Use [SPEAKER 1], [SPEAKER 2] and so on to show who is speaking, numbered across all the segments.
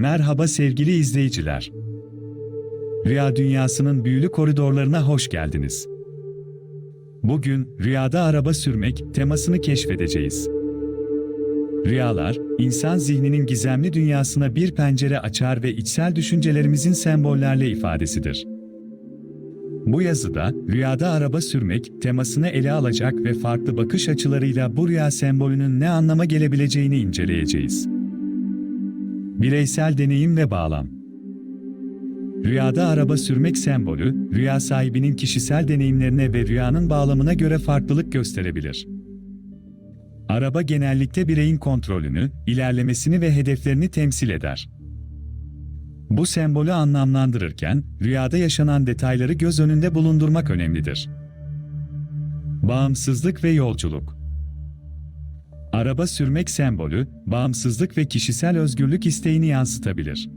[SPEAKER 1] Merhaba sevgili izleyiciler. Rüya dünyasının büyülü koridorlarına hoş geldiniz. Bugün rüyada araba sürmek temasını keşfedeceğiz. Rüyalar, insan zihninin gizemli dünyasına bir pencere açar ve içsel düşüncelerimizin sembollerle ifadesidir. Bu yazıda rüyada araba sürmek temasını ele alacak ve farklı bakış açılarıyla bu rüya sembolünün ne anlama gelebileceğini inceleyeceğiz. Bireysel deneyim ve bağlam. Rüyada araba sürmek sembolü, rüya sahibinin kişisel deneyimlerine ve rüyanın bağlamına göre farklılık gösterebilir. Araba genellikle bireyin kontrolünü, ilerlemesini ve hedeflerini temsil eder. Bu sembolü anlamlandırırken, rüyada yaşanan detayları göz önünde bulundurmak önemlidir. Bağımsızlık ve yolculuk Araba sürmek sembolü, bağımsızlık ve kişisel özgürlük isteğini yansıtabilir.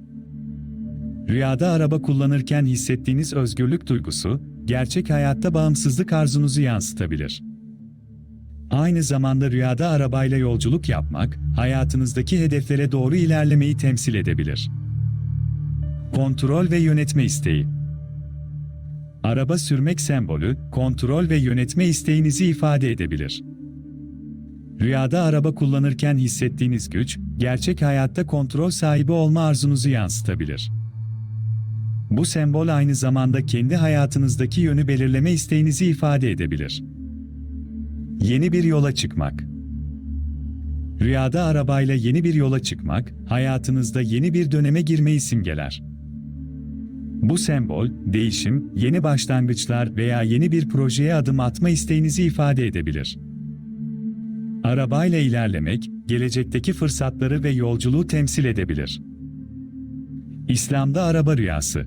[SPEAKER 1] Rüyada araba kullanırken hissettiğiniz özgürlük duygusu, gerçek hayatta bağımsızlık arzunuzu yansıtabilir. Aynı zamanda rüyada arabayla yolculuk yapmak, hayatınızdaki hedeflere doğru ilerlemeyi temsil edebilir. Kontrol ve yönetme isteği Araba sürmek sembolü, kontrol ve yönetme isteğinizi ifade edebilir. Rüyada araba kullanırken hissettiğiniz güç, gerçek hayatta kontrol sahibi olma arzunuzu yansıtabilir. Bu sembol aynı zamanda kendi hayatınızdaki yönü belirleme isteğinizi ifade edebilir. Yeni bir yola çıkmak. Rüyada arabayla yeni bir yola çıkmak, hayatınızda yeni bir döneme girmeyi simgeler. Bu sembol, değişim, yeni başlangıçlar veya yeni bir projeye adım atma isteğinizi ifade edebilir. Arabayla ilerlemek, gelecekteki fırsatları ve yolculuğu temsil edebilir. İslam'da araba rüyası.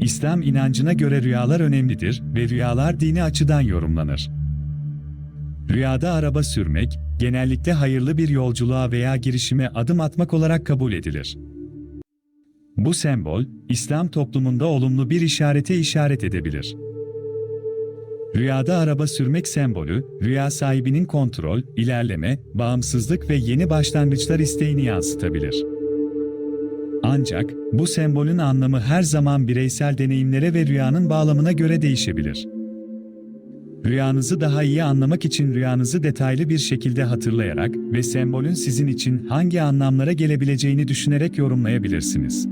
[SPEAKER 1] İslam inancına göre rüyalar önemlidir ve rüyalar dini açıdan yorumlanır. Rüyada araba sürmek, genellikle hayırlı bir yolculuğa veya girişime adım atmak olarak kabul edilir. Bu sembol, İslam toplumunda olumlu bir işarete işaret edebilir. Rüyada araba sürmek sembolü, rüya sahibinin kontrol, ilerleme, bağımsızlık ve yeni başlangıçlar isteğini yansıtabilir. Ancak bu sembolün anlamı her zaman bireysel deneyimlere ve rüyanın bağlamına göre değişebilir. Rüyanızı daha iyi anlamak için rüyanızı detaylı bir şekilde hatırlayarak ve sembolün sizin için hangi anlamlara gelebileceğini düşünerek yorumlayabilirsiniz.